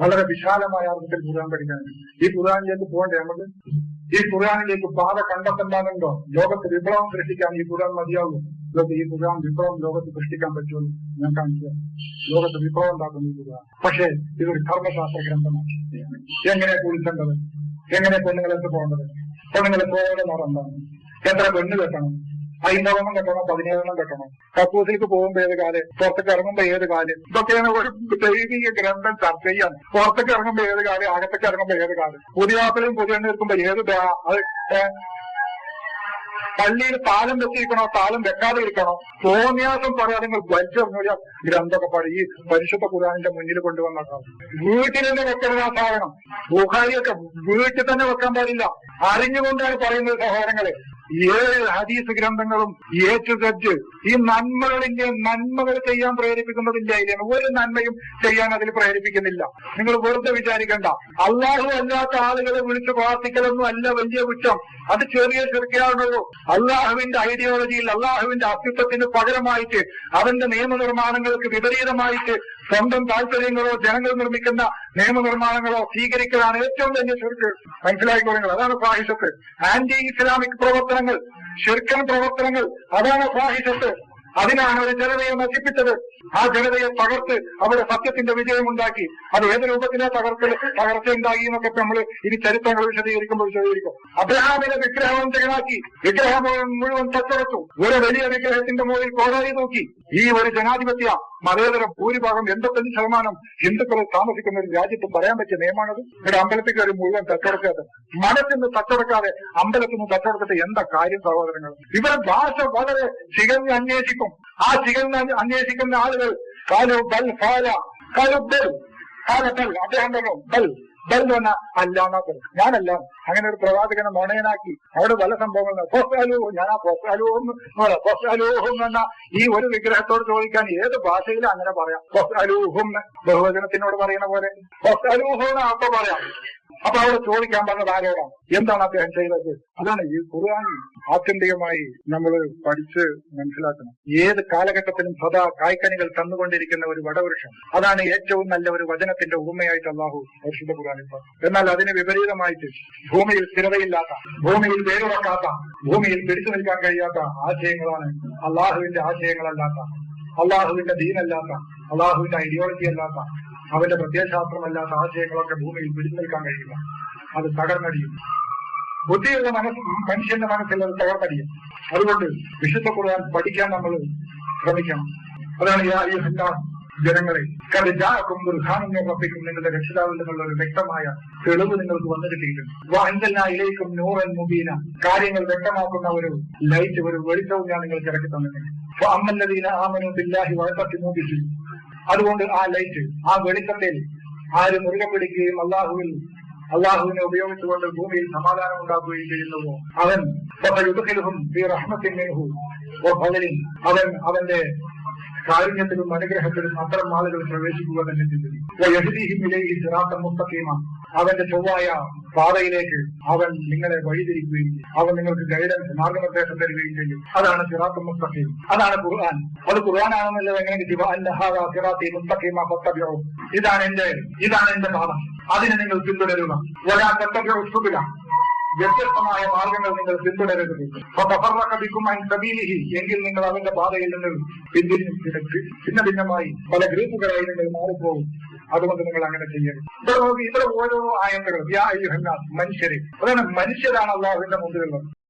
വളരെ വിശാലമായ അർത്ഥത്തിൽ ഖുർആൻ പഠിക്കാനുണ്ട് ഈ ഖുർആനിലേക്ക് പോകണ്ടേ നമുക്ക് ഈ ഖുർആനിലേക്ക് പാത കണ്ടെത്തണ്ടാകുണ്ടോ ലോകത്ത് വിപ്ലവം സൃഷ്ടിക്കാൻ ഈ ഖുർആൻ മതിയാകും ലോകത്ത് ഈ ഖുർആൻ വിപ്ലവം ലോകത്ത് സൃഷ്ടിക്കാൻ പറ്റുമെന്ന് ഞാൻ തരാം. ലോകത്ത് വിപ്ലവം ഉണ്ടാക്കുന്ന ഈ ഖുർആൻ. പക്ഷേ ഇതൊരു കർമ്മശാസ്ത്ര ഗ്രന്ഥമാണ്. എങ്ങനെ കുളിക്കേണ്ടത്? എങ്ങനെ പെണ്ണുങ്ങളെത്ത് പോകേണ്ടത്? പെണ്ണുങ്ങളെ പോകേണ്ട നടന്താണ് എത്ര പെണ്ണ് കെട്ടണം? അയിമ്പതെണ്ണം കെട്ടണം പതിനേഴെണ്ണം കെട്ടണം. കക്കൂസിലേക്ക് പോകുമ്പോ ഏത് കാലം പുറത്തേക്ക് ഇറങ്ങുമ്പോ ഏത് കാലം ഇതൊക്കെയാണ് ഒരു ദൈവിക ഗ്രന്ഥം ചർച്ച ചെയ്യാൻ പുറത്തേക്ക് ഇറങ്ങുമ്പോ ഏത് കാലം അകത്തേക്ക് ഇറങ്ങുമ്പോ ഏത് കാലം പുതിയ ആപ്പിളും പുതിയ നിൽക്കുമ്പോ ഏത് അത് പള്ളിയിൽ താലം വെച്ചിരിക്കണോ? താലം വെക്കാതെ ഇരിക്കണോ തോന്നിയാസം പറയാതെ നിങ്ങൾ വലിച്ചെറിഞ്ഞ ഗ്രന്ഥമൊക്കെ പാടി ഈ പരിശുദ്ധ ഖുർആാനിന്റെ മുന്നിൽ കൊണ്ടുവന്നേക്കാം വീട്ടിൽ തന്നെ വെക്കരുത് ആ സാധനം. ബുഹാരിയൊക്കെ വീട്ടിൽ തന്നെ വെക്കാൻ പാടില്ല. അറിഞ്ഞുകൊണ്ടാണ് പറയുന്നത് സഹോദരങ്ങളെ. ഏഴ് ഹദീസ് ഗ്രന്ഥങ്ങളും ടു ഈ നന്മകളിന്റെ നന്മകൾ ചെയ്യാൻ പ്രേരിപ്പിക്കുന്നതില്ല അതിലാണ് ഒരു നന്മയും ചെയ്യാൻ അതിൽ പ്രേരിപ്പിക്കുന്നില്ല. നിങ്ങൾ വെറുതെ വിചാരിക്കണ്ട. അള്ളാഹു അല്ലാത്ത ആളുകളെ വിളിച്ച് പ്രാർത്ഥിക്കലൊന്നും അല്ല വലിയ കുറ്റം. അത് ചെറിയ ചെറുക്കാണുള്ളൂ അള്ളാഹുവിന്റെ ഐഡിയോളജിയിൽ അള്ളാഹുവിന്റെ അസ്തിത്വത്തിന് പകരമായിട്ട് അവന്റെ നിയമനിർമ്മാണങ്ങൾക്ക് വിപരീതമായിട്ട് സ്വന്തം താല്പര്യങ്ങളോ ജനങ്ങൾ നിർമ്മിക്കുന്ന നിയമനിർമ്മാണങ്ങളോ സ്വീകരിക്കലാണ് ഏറ്റവും വലിയ ചെറുക്ക് മനസ്സിലായിക്കോളുകൾ അതാണ് ഫാഹിഷത്ത്. ആന്റി ഇസ്ലാമിക് പ്രവർത്തനങ്ങൾ ശിർക്കൻ പ്രവർത്തനങ്ങൾ അതാണ് ഫാഹിഷത്ത്. അതിനാണ് ഒരു ജനതയെ നശിപ്പിച്ചത്. ആ ജനതയെ തകർത്ത് അവിടെ സത്യത്തിന്റെ വിജയമുണ്ടാക്കി. അത് ഏത് രൂപത്തിലെ തകർക്കൽ തകർച്ച ഉണ്ടാക്കി എന്നൊക്കെ നമ്മൾ ഇനി ചരിത്രങ്ങൾ വിശദീകരിക്കുമ്പോൾ വിശദീകരിക്കും. അബ്രഹാമിനെ വിഗ്രഹം തകരാക്കി വിഗ്രഹം മുഴുവൻ തച്ചടച്ചു. ഒരു വലിയ വിഗ്രഹത്തിന്റെ മുകളിൽ കോടായി നോക്കി. ഈ ഒരു ജനാധിപത്യ മതേതരം ഭൂരിഭാഗം എൺപത്തഞ്ച് ശതമാനം ഹിന്ദുക്കൾ താമസിക്കുന്ന ഒരു രാജ്യത്ത് പറയാൻ പറ്റിയ നിയമമാണത്. ഇവിടെ അമ്പലത്തിൽ കയറി മുഴുവൻ തച്ചടക്കാതെ മനസ്സിൽ നിന്ന് തച്ചടക്കാതെ അമ്പലത്തിൽ നിന്ന് തച്ചടക്കത്തെ എന്താ കാര്യം സഹോദരങ്ങൾ ഇവരെ ഭാഷ വളരെ ചികഞ്ഞ് അന്വേഷിക്കും. ആ ചികന്ന അന്വേഷിക്കുന്ന ആളുകൾ കാലു ബൽ ഫാല കാലു ബൽ ഫാല ബൽ അദ്ദേഹം പറഞ്ഞു ബൽ ബൽ എന്ന് പറഞ്ഞാൽ എന്നാ പറഞ്ഞു. ഞാനല്ല. അങ്ങനെ ഒരു പ്രവാചകനെ നുണയനാക്കി അവിടെ പല സംഭവങ്ങൾ ഫൊസാലു ഞാൻ ആ ഫൊസാലു ഫൊസാലൂഹും എന്ന് പറഞ്ഞാൽ ഈ ഒരു വിഗ്രഹത്തോട് ചോദിക്കാൻ ഏത് ഭാഷയിലും അങ്ങനെ പറയാം. ഫൊസാലൂഹും ബഹുവചനത്തിനോട് പറയുന്ന പോലെ. ഫൊസാലൂഹും എന്ന് അപ്പൊ പറയാം? അപ്പൊ അവിടെ ചോദിക്കാൻ പറഞ്ഞത് ആരോടാണ്? എന്താണ് അദ്ദേഹം ചെയ്തത്? അതാണ് ഈ ഖുർആൻ ആത്യന്തികമായി നമ്മൾ പഠിച്ച് മനസ്സിലാക്കണം. ഏത് കാലഘട്ടത്തിലും സദാ കായ്ക്കനികൾ തന്നുകൊണ്ടിരിക്കുന്ന ഒരു വടവൃക്ഷം. അതാണ് ഏറ്റവും നല്ല ഒരു വചനത്തിന്റെ ഉപമയായിട്ട് അള്ളാഹു പരിശുദ്ധ ഖുർആനിൽ. എന്നാൽ അതിന് വിപരീതമായിട്ട് ഭൂമിയിൽ സ്ഥിരതയില്ലാത്ത ഭൂമിയിൽ വേരുറക്കാത്ത ഭൂമിയിൽ പിടിച്ചു നിൽക്കാൻ കഴിയാത്ത ആശയങ്ങളാണ് അള്ളാഹുവിന്റെ ആശയങ്ങളല്ലാത്ത അള്ളാഹുവിന്റെ ദീനല്ലാത്ത അള്ളാഹുവിന്റെ ഐഡിയോളജി അല്ലാത്ത അവന്റെ പ്രത്യയശാസ്ത്രമല്ലാത്ത ആശയങ്ങളൊക്കെ ഭൂമിയിൽ പിടിച്ചു നിൽക്കാൻ കഴിയില്ല. അത് തകർന്നടിയും. ബുദ്ധിയുള്ള മനസ്സ് മനുഷ്യന്റെ മനസ്സിൽ അത് തകർന്നടിയും. അതുകൊണ്ട് വിശുദ്ധ ഖുർആൻ പഠിക്കാൻ നമ്മൾ ശ്രമിക്കണം. അതാണ് ഈ എല്ലാ ജനങ്ങളെ കണ്ട് ജാക്കും ബുർഹാനും റബ്ബിക്കും നിങ്ങളുടെ രക്ഷിതാവിൽ നിന്നുള്ള ഒരു വ്യക്തമായ തെളിവ് നിങ്ങൾക്ക് വന്നു കിട്ടിയിട്ടുണ്ട് വാഹന ഇലേക്കും നൂറൻ മുബീന. കാര്യങ്ങൾ വ്യക്തമാക്കുന്ന ഒരു ലൈറ്റ് ഒരു വെളിച്ചവും ഞാൻ നിങ്ങൾക്ക് ഇറക്കി തന്നിട്ടുണ്ട്. അമ്മല്ലതീന ആമനു ബില്ലാഹി വഴക്കത്തി മൂബിച്ചു അതുകൊണ്ട് ആ ലൈറ്റ് ആ വെളിച്ചത്തിൽ ആര് മുറുകെ പിടിക്കുകയും അള്ളാഹുവിൽ അള്ളാഹുവിനെ ഉപയോഗിച്ചുകൊണ്ട് ഭൂമിയിൽ സമാധാനം ഉണ്ടാക്കുകയും ചെയ്യുന്നുവോ? അവൻ അവൻ അവന്റെ കാരുണ്യത്തിലും അനുഗ്രഹത്തിലും അത്തരം ആളുകൾ പ്രവേശിക്കുക തന്നെ ചിന്തിക്കും അവന്റെ ചൊവ്വായ പാതയിലേക്ക് അവൻ നിങ്ങളെ വഴിതിരിക്കുകയും അവൻ നിങ്ങൾക്ക് ഗൈഡൻസ് മാർഗനിർദ്ദേശം തരികയും ചെയ്യും. അതാണ് സിറാത്ത് മുസ്തഖീം. അതാണ് ഖുർആൻ. അത് ഖുർആനാണെന്നുള്ളത് എങ്ങനെ ഇതാണ് എന്റെ ഇതാണ് എന്റെ പാത. അതിനെ നിങ്ങൾ പിന്തുടരുക. വ്യത്യസ്തമായ മാർഗങ്ങൾ നിങ്ങൾ പിന്തുടരരുത്. എങ്കിൽ നിങ്ങൾ അവന്റെ പാതയിൽ നിന്ന് പിന്തിരിഞ്ഞു ഭിന്ന ഭിന്നമായി പല ഗ്രൂപ്പുകളായി നിങ്ങൾ മാറിപ്പോകും. അതുകൊണ്ട് നിങ്ങൾ അങ്ങനെ ചെയ്യരുത്. ഇവിടെ നോക്കി ഇവിടെ ഓരോ ആയന്തകളും മനുഷ്യരെ. അതാണ് മനുഷ്യരാണ് അള്ളാഹുവിന്റെ മുമ്പിലുള്ളത്.